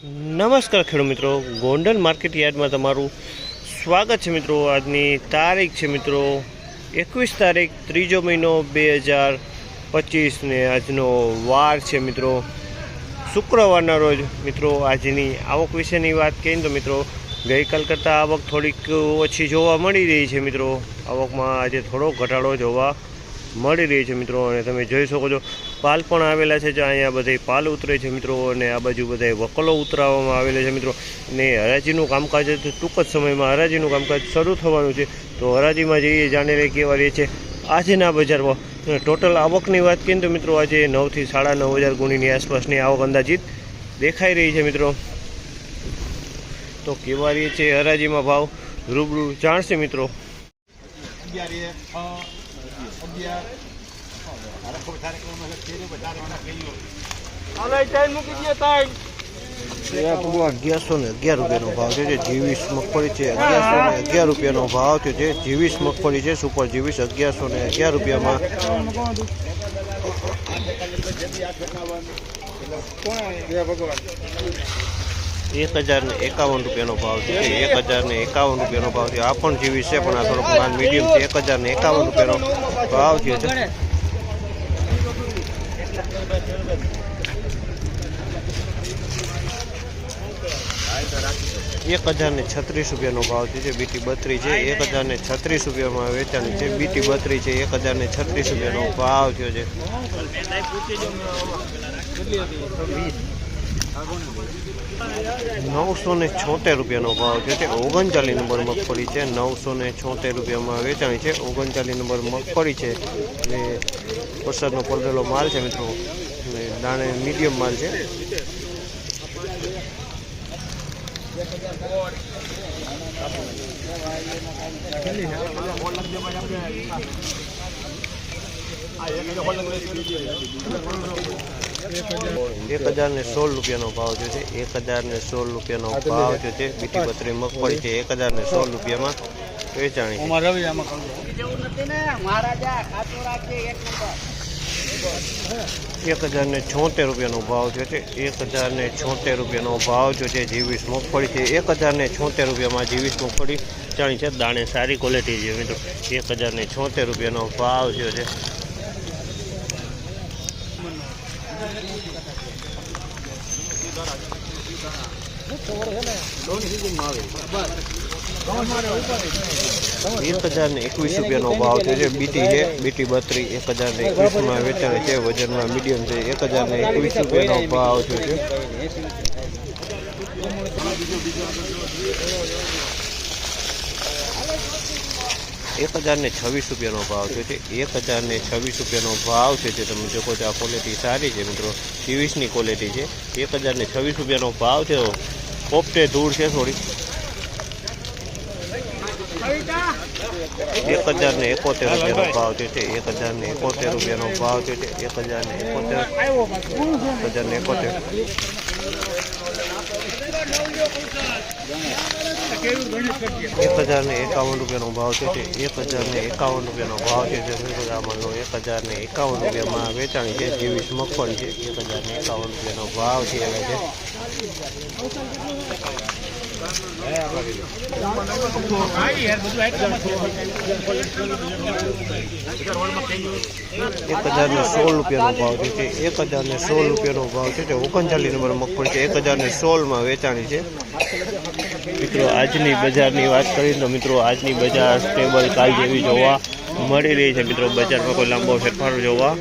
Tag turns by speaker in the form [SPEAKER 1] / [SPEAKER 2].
[SPEAKER 1] નમસ્કાર ખેડૂત મિત્રો. ગોંડલ માર્કેટ યાર્ડમાં તમારું સ્વાગત છે મિત્રો. આજની તારીખ છે મિત્રો એકવીસ તારીખ, ત્રીજો મહિનો બે હજાર પચીસ ને આજનો વાર છે મિત્રો. શુક્રવારના રોજ મિત્રો આજની આવક વિશેની વાત કહીએ તો મિત્રો ગઈકાલ કરતાં આવક થોડીક ઓછી જોવા મળી રહી છે મિત્રો. આવકમાં આજે થોડો ઘટાડો જોવા મળી રહી છે મિત્રો. અને તમે જોઈ શકો છો પાલ પણ આવેલા છે, જે અહીંયા બધે પાલ ઉતરે છે મિત્રો, અને આ બાજુ બધા વકલો ઉતરાવવામાં આવેલા છે મિત્રો. અને હરાજીનું કામકાજ ટૂંક જ સમયમાં હરાજીનું કામકાજ શરૂ થવાનું છે. તો હરાજીમાં જઈએ જાણી લઈએ કેવા રહે છે, આજના બજારમાં. ટોટલ આવકની વાત કરીએ તો મિત્રો, આજે નવથી સાડા નવ હજાર ગુણીની આસપાસની આવક અંદાજિત દેખાઈ રહી છે મિત્રો. તો કેવા રહે છે હરાજીમાં ભાવ? રૂબરૂ જાણશે મિત્રો.
[SPEAKER 2] અગિયાર છ વધારે
[SPEAKER 1] અગિયારસો ને અગિયાર રૂપિયાનો ભાવ છે જે જીવીસ મગફળી છે અગિયારસો ને અગિયાર રૂપિયાનો ભાવ છે જે જીવીસ મગફળી છે સુપર જીવીસ અગિયારસો ને અગિયાર રૂપિયામાં. એક હજાર ને એકાવન રૂપિયાનો ભાવ છે એક હજાર ને એકાવન રૂપિયાનો ભાવ છે. આ પણ જીવીસ છે પણ આ થોડોક મીડિયમ છે. એક હજાર ને એકાવન રૂપિયાનો ભાવ છે. એક હજાર ને છત્રીસ રૂપિયાનો ભાવ છે, બીટી બત્રી છે, એક હજાર ને છત્રીસ રૂપિયામાં વેચાણી છે, બીટી બત્રી છે, એક હજાર ને છત્રીસ રૂપિયાનો ભાવ થયો છે. નવસો ને છોતેર રૂપિયાનો ભાવ છે તે ઓગણચાલીસ નંબર મગફળી છે, નવસો ને છોતેર રૂપિયામાં વેચાણી છે, ઓગણચાલીસ નંબર મગફળી છે. ને વરસાદનો પડેલો માલ છે મિત્રો દાણે મીડિયમ માલ છે. એક હજાર ને સોળ રૂપિયાનો ભાવ જો છે. એક હજાર ને સોળ રૂપિયાનો ભાવ જે છે. બીટી બત્રી મગફળી છે. એક હજાર ને સોળ રૂપિયામાં વેચાણી છે. એક હજાર ને છોતેર રૂપિયાનો ભાવ જો છે. એક હજાર ને છોતેર રૂપિયાનો ભાવ જો છે જીવીસ મગફળી છે. એક હજાર ને છોતેર રૂપિયામાં જીવીસ મગફળી ચાણી છે. દાણે સારી ક્વોલિટી છે મિત્રો. એક હજાર ને છોતેર રૂપિયાનો ભાવ જો છે. એક હજાર ને એકવીસ રૂપિયાનો ભાવ છે. બીટી છે બીટી બત્રી એક હજાર ને એકવીસમાં વેચાણ છે. વજનમાં મીડિયમ છે. એક હજાર ને એકવીસ રૂપિયાનો ભાવ છે. એક હજાર ને છવ્વીસ રૂપિયાનો ભાવ છે. એક હજાર ને છવ્વીસ રૂપિયાનો ભાવ છે. જે તમે જોકો છો, આ ક્વોલિટી સારી છે મિત્રો. ત્રેવીસની ક્વોલિટી છે. એક હજાર ને છવ્વીસ રૂપિયાનો ભાવ છે પોપટે ધૂળ છે થોડી. એક હજાર ને એકોતેર રૂપિયાનો ભાવ છે એક હજાર ને એકોતેર રૂપિયાનો ભાવ છે એક હજાર ને એકોતેર એક હજાર ને એકોતેર. એક હજાર ને એકાવન રૂપિયાનો ભાવ છે એક હજાર ને એકાવન રૂપિયાનો ભાવ છે જે મેઘરામણનો એક હજાર ને એકાવન રૂપિયામાં વેચાણી છે જેવીસ મગફળી છે એક હજાર ને એકાવન રૂપિયાનો ભાવ છે આવે છે. એક હજાર ને સોળ રૂપિયાનો ભાવ છે. એક હજાર ને સોળ રૂપિયાનો ભાવ છે. તે ઓગણચાલીસ નંબર મગફળી છે. એક હજાર ને સોળમાં વેચાણી છે. મિત્રો, આજની બજારની વાત કરીએ તો મિત્રો, આજની બજાર સ્ટેબલ કાલ જેવી જોવા મળી રહી છે. મિત્રો, બજારમાં કોઈ લાંબો ફેરફાર જોવા